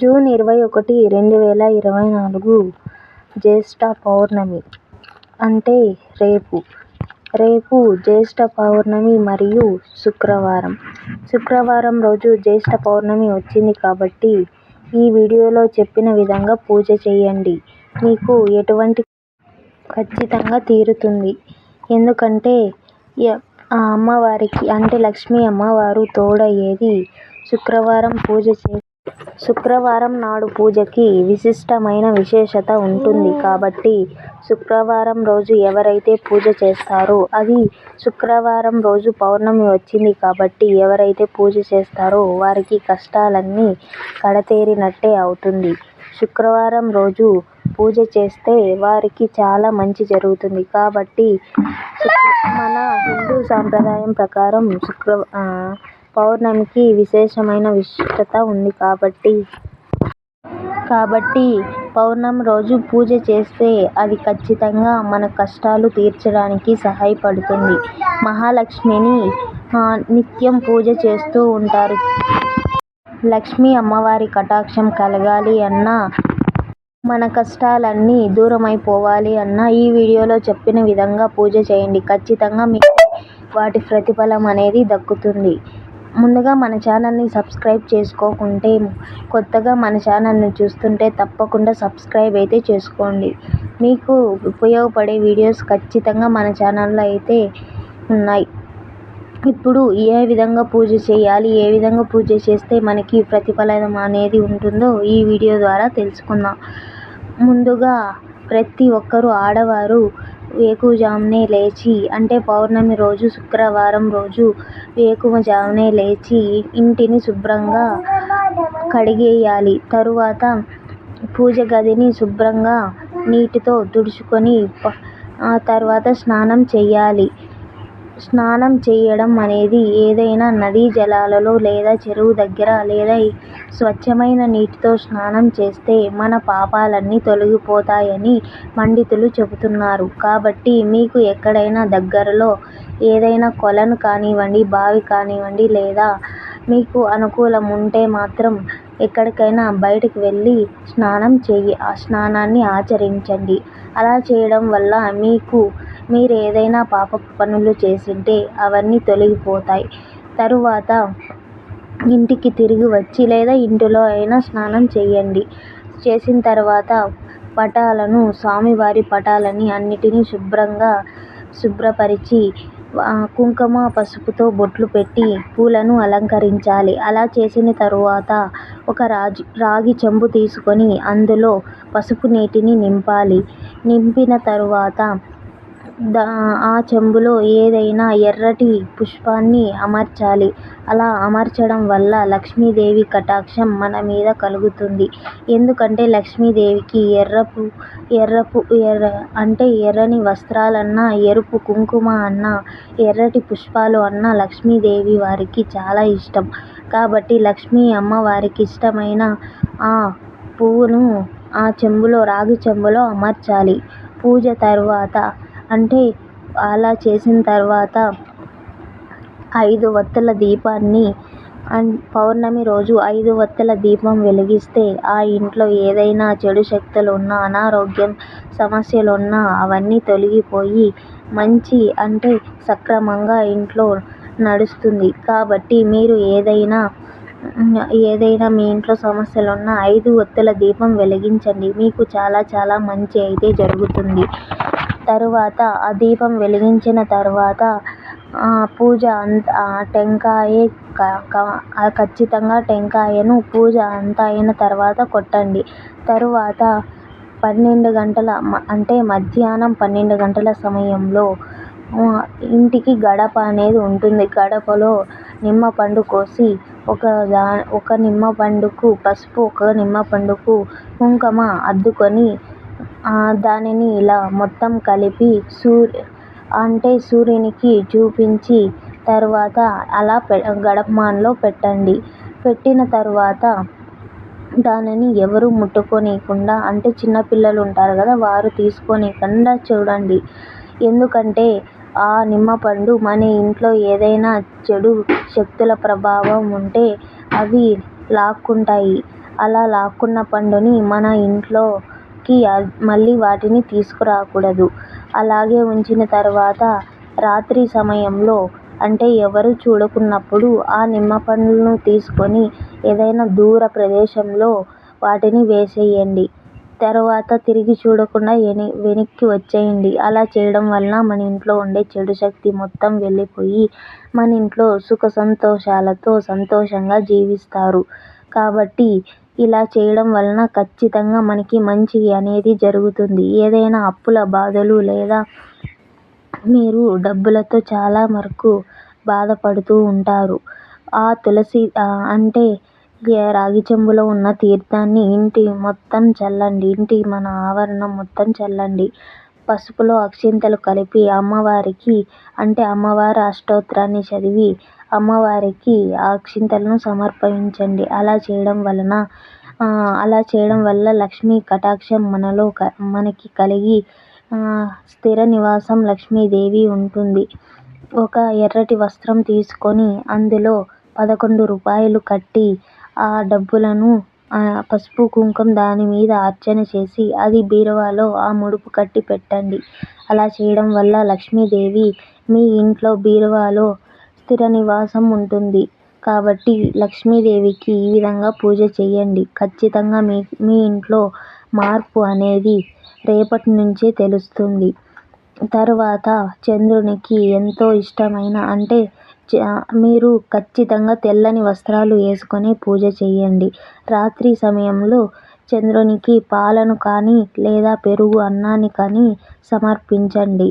June ఇరవై ఒకటి రెండు వేల ఇరవై నాలుగు జ్యేష్ఠ పౌర్ణమి అంటే రేపు. రేపు జ్యేష్ఠ పౌర్ణమి మరియు శుక్రవారం. శుక్రవారం రోజు జ్యేష్ఠ పౌర్ణమి వచ్చింది కాబట్టి ఈ వీడియోలో చెప్పిన విధంగా పూజ చేయండి. మీకు ఎటువంటి ఖచ్చితంగా తీరుతుంది. ఎందుకంటే ఆ అమ్మవారికి అంటే లక్ష్మీ అమ్మవారు తోడయ్యేది శుక్రవారం పూజ చే శుక్రవారం నాడు పూజకి విశిష్టమైన విశేషత ఉంటుంది కాబట్టి శుక్రవారం రోజు ఎవరైతే పూజ చేస్తారో అది శుక్రవారం రోజు పౌర్ణమి వచ్చింది కాబట్టి ఎవరైతే పూజ చేస్తారో వారికి కష్టాలన్నీ కడతేరినట్టే అవుతుంది. శుక్రవారం రోజు పూజ చేస్తే వారికి చాలా మంచి జరుగుతుంది కాబట్టి మన హిందూ సాంప్రదాయం ప్రకారం శుక్ర పౌర్ణమికి విశేషమైన విశిష్టత ఉంది కాబట్టి. కాబట్టి పౌర్ణమి రోజు పూజ చేస్తే అది ఖచ్చితంగా మన కష్టాలు తీర్చడానికి సహాయపడుతుంది. మహాలక్ష్మిని నిత్యం పూజ చేస్తూ ఉంటారు. లక్ష్మీ అమ్మవారి కటాక్షం కలగాలి అన్నా మన కష్టాలన్నీ దూరమైపోవాలి అన్నా ఈ వీడియోలో చెప్పిన విధంగా పూజ చేయండి. ఖచ్చితంగా మీకు వాటి ప్రతిఫలం అనేది దక్కుతుంది. ముందుగా మన ఛానల్ని సబ్స్క్రైబ్ చేసుకోకుంటే కొత్తగా మన ఛానల్ని చూస్తుంటే తప్పకుండా సబ్స్క్రైబ్ అయితే చేసుకోండి. మీకు ఉపయోగపడే వీడియోస్ ఖచ్చితంగా మన ఛానల్లో అయితే ఉన్నాయి. ఇప్పుడు ఏ విధంగా పూజ చేయాలి ఏ విధంగా పూజ చేస్తే మనకి ప్రతిఫలం అనేది ఉంటుందో ఈ వీడియో ద్వారా తెలుసుకుందాం. ముందుగా ప్రతి ఒక్కరు ఆడవారు వేకువజామునే లేచి అంటే పౌర్ణమి రోజు శుక్రవారం రోజు వేకువజామునే లేచి ఇంటిని శుభ్రంగా కడిగేయాలి. తరువాత పూజ గదిని శుభ్రంగా నీటితో తుడుచుకొని ఆ తర్వాత స్నానం చేయాలి. స్నానం చేయడం అనేది ఏదైనా నదీ జలాలలో లేదా చెరువు దగ్గర లేదా స్వచ్ఛమైన నీటితో స్నానం చేస్తే మన పాపాలన్నీ తొలగిపోతాయని పండితులు చెబుతున్నారు. కాబట్టి మీకు ఎక్కడైనా దగ్గరలో ఏదైనా కొలను కానివ్వండి బావి కానివ్వండి లేదా మీకు అనుకూలం ఉంటే మాత్రం ఎక్కడికైనా బయటకు వెళ్ళి స్నానం చేయి ఆ స్నానాన్ని ఆచరించండి. అలా చేయడం వల్ల మీకు మీరు ఏదైనా పాపపు పనులు చేసుంటే అవన్నీ తొలగిపోతాయి. తరువాత ఇంటికి తిరిగి వచ్చి లేదా ఇంటిలో అయినా స్నానం చేయండి. చేసిన తర్వాత పటాలను స్వామివారి పటాలని అన్నిటినీ శుభ్రంగా శుభ్రపరిచి కుంకుమ పసుపుతో బొట్లు పెట్టి పూలను అలంకరించాలి. అలా చేసిన తరువాత ఒక రాగి రాగి చెంబు తీసుకొని అందులో పసుపు నీటిని నింపాలి. నింపిన తరువాత దా ఆ చెంబులో ఏదైనా ఎర్రటి పుష్పాన్ని అమర్చాలి. అలా అమర్చడం వల్ల లక్ష్మీదేవి కటాక్షం మన మీద కలుగుతుంది. ఎందుకంటే లక్ష్మీదేవికి ఎర్రపు ఎర్రపు ఎర్ర అంటే ఎర్రని వస్త్రాలన్నా ఎరుపు కుంకుమ అన్నా ఎర్రటి పుష్పాలు అన్నా లక్ష్మీదేవి వారికి చాలా ఇష్టం. కాబట్టి లక్ష్మీ అమ్మవారికి ఇష్టమైన ఆ పువ్వును ఆ చెంబులో రాగి చెంబులో అమర్చాలి. పూజ తర్వాత అంటే అలా చేసిన తర్వాత ఐదు ఒత్తుల దీపాన్ని పౌర్ణమి రోజు ఐదు ఒత్తుల దీపం వెలిగిస్తే ఆ ఇంట్లో ఏదైనా చెడు శక్తులు ఉన్నా అనారోగ్యం సమస్యలు ఉన్నా అవన్నీ తొలగిపోయి మంచి అంటే సక్రమంగా ఇంట్లో నడుస్తుంది. కాబట్టి మీరు ఏదైనా ఏదైనా మీ ఇంట్లో సమస్యలు ఉన్నా ఐదు ఒత్తుల దీపం వెలిగించండి. మీకు చాలా చాలా మంచి అయితే జరుగుతుంది. తరువాత ఆ దీపం వెలిగించిన తర్వాత పూజ అంతా టెంకాయ ఖచ్చితంగా టెంకాయను పూజ అంతా అయిన తర్వాత కొట్టండి. తరువాత పన్నెండు గంటల అంటే మధ్యాహ్నం పన్నెండు గంటల సమయంలో ఇంటికి గడప అనేది ఉంటుంది. గడపలో నిమ్మపండు కోసి ఒక దా ఒక నిమ్మపండుకు పసుపు ఒక నిమ్మపండుకు కుంకుమ అద్దుకొని దానిని ఇలా మొత్తం కలిపి సూర్య అంటే సూర్యునికి చూపించి తర్వాత అలా పె గడపమానలో పెట్టండి పెట్టిన తరువాత దానిని ఎవరు ముట్టుకోనీయకుండా అంటే చిన్నపిల్లలు ఉంటారు కదా వారు తీసుకోనీయకుండా చూడండి ఎందుకంటే ఆ నిమ్మపండు మన ఇంట్లో ఏదైనా చెడు శక్తుల ప్రభావం ఉంటే అవి లాక్కుంటాయి. అలా లాక్కున్న పండుని మన ఇంట్లో ఇంట్లోకి మళ్ళీ వాటిని తీసుకురాకూడదు. అలాగే ఉంచిన తర్వాత రాత్రి సమయంలో అంటే ఎవరు చూడకున్నప్పుడు ఆ నిమ్మపండ్లను తీసుకొని ఏదైనా దూర ప్రదేశంలో వాటిని వేసేయండి తర్వాత తిరిగి చూడకుండా వెనక్కి వచ్చేయండి అలా చేయడం వలన మన ఇంట్లో ఉండే చెడు శక్తి మొత్తం వెళ్ళిపోయి మన ఇంట్లో సుఖ సంతోషాలతో సంతోషంగా జీవిస్తారు. కాబట్టి ఇలా చేయడం వలన ఖచ్చితంగా మనకి మంచి అనేది జరుగుతుంది. ఏదైనా అప్పుల బాధలు లేదా మీరు డబ్బులతో చాలా వరకు బాధపడుతూ ఉంటారు. ఆ తులసి అంటే రాగి చెంబులో ఉన్న తీర్థాన్ని ఇంటి మొత్తం చల్లండి. ఇంటి మన ఆవరణం మొత్తం చల్లండి. పసుపులో అక్షింతలు కలిపి అమ్మవారికి అంటే అమ్మవారి అష్టోత్తరాన్ని చదివి అమ్మవారికి ఆ అక్షింతలను సమర్పించండి. అలా చేయడం వలన అలా చేయడం వల్ల లక్ష్మీ కటాక్షం మనలో మనకి కలిగి స్థిర నివాసం లక్ష్మీదేవి ఉంటుంది. ఒక ఎర్రటి వస్త్రం తీసుకొని అందులో పదకొండు రూపాయలు కట్టి ఆ డబ్బులను పసుపు కుంకుం దాని మీద అర్చన చేసి అది బీరువాలో ఆ ముడుపు కట్టి పెట్టండి. అలా చేయడం వల్ల లక్ష్మీదేవి మీ ఇంట్లో బీరువాలో స్థిర నివాసం ఉంటుంది. కాబట్టి లక్ష్మీదేవికి ఈ విధంగా పూజ చేయండి ఖచ్చితంగా మీ మీ ఇంట్లో మార్పు అనేది రేపటి నుంచే తెలుస్తుంది. తరువాత చంద్రునికి ఎంతో ఇష్టమైన అంటే మీరు ఖచ్చితంగా తెల్లని వస్త్రాలు వేసుకొని పూజ చేయండి రాత్రి సమయంలో చంద్రునికి పాలను కానీ లేదా పెరుగు అన్నాన్ని కానీ సమర్పించండి.